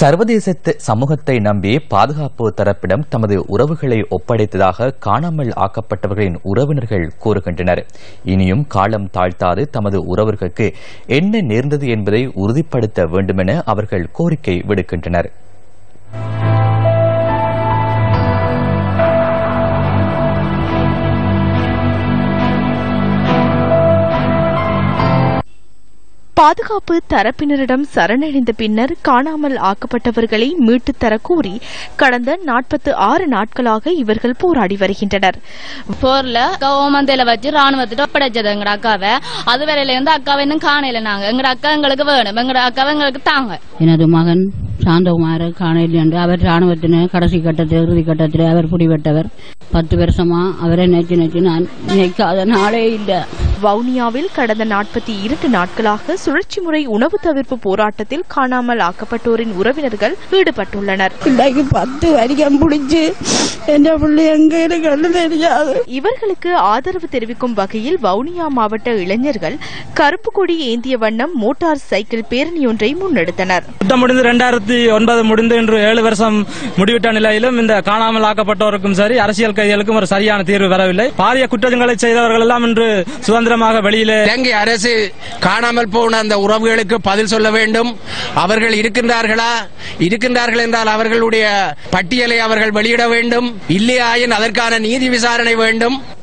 சர்வதேச சமூகத்தை நம்பி பாதுகாப்பு தரப்பிடம் தமது உறவுகளை ஒப்படைத்ததாக காணாமல் ஆக்கப்பட்டவர்களின் உறவினர்கள் கூறுகின்றனர். இனியும் காலம் தாழ்த்தாது தமது உறவர்களுக்கு என்ன நேர்ந்தது என்பதை உறுதிப்படுத்த வேண்டுமென அவர்கள் கோரிக்கை விடுக்கின்றனர். பாதுகாப்பு தரப்பினரிடம் சரணடைந்த பின்னர் காணாமல் ஆக்கப்பட்டவர்களை மீட்டுத் தர கோரி கடந்த நாற்பத்து ஆறு நாட்களாக இவர்கள் போராடி வருகின்றனர். போர்ல ஓமந்தையில வச்சு ராணுவத்திட்ட ஒப்படைச்சது எங்கட அக்காவை. அது வரையில இருந்து அக்காவை இன்னும் காணையில நாங்க. எங்கட அக்கா எங்களுக்கு வேணும். எங்கட அக்காவை எங்களுக்கு தாங்க. எனது மகன் சாந்தகுமார காணையில் என்று அவர் ராணுவத்தின கடைசி கட்டத்தில் இறுதி கட்டத்தில் அவர் பிடிபட்டவர். பத்து வருஷமா அவரை நினைச்சு நினைச்சு நான் நினைக்காத நாளே இல்லை. வவுனியாவில் கடந்த நாற்பத்தி இரண்டு நாட்களாக சுழற்சி முறை உணவு தவிர்ப்பு போராட்டத்தில் காணாமல் ஆக்கப்பட்டோரின் உறவினர்கள் ஈடுபட்டுள்ளனர். பத்து வரிக்கம் பிடிச்சு இவர்களுக்கு ஆதரவு தெரிவிக்கும் வகையில் வவுனியா மாவட்ட இளைஞர்கள் கருப்பு கொடி ஏந்திய வண்ணம் மோட்டார் சைக்கிள் பேரணியொன்றை முன்னெடுத்தனர். யுத்தம் முடிந்து ரெண்டாயிரத்தி ஒன்பது முடிந்து இன்று ஏழு வருஷம் முடிவிட்ட நிலையிலும் இந்த காணாமல் ஆக்கப்பட்டோருக்கும் சரி அரசியல் கைதிகளுக்கும் ஒரு சரியான தீர்வு வரவில்லை. பாரிய குற்றங்களை செய்தவர்கள் எல்லாம் இன்று சுதந்திரமாக வெளியில இலங்கை அரசு காணாமல் போன அந்த உறவுகளுக்கு பதில் சொல்ல வேண்டும். அவர்கள் இருக்கின்றார்களா? இருக்கின்றார்கள் என்றால் அவர்களுடைய பட்டியலை அவர்கள் வெளியிட வேண்டும். இல்லையாயின் அதற்கான நீதி விசாரணை வேண்டும்.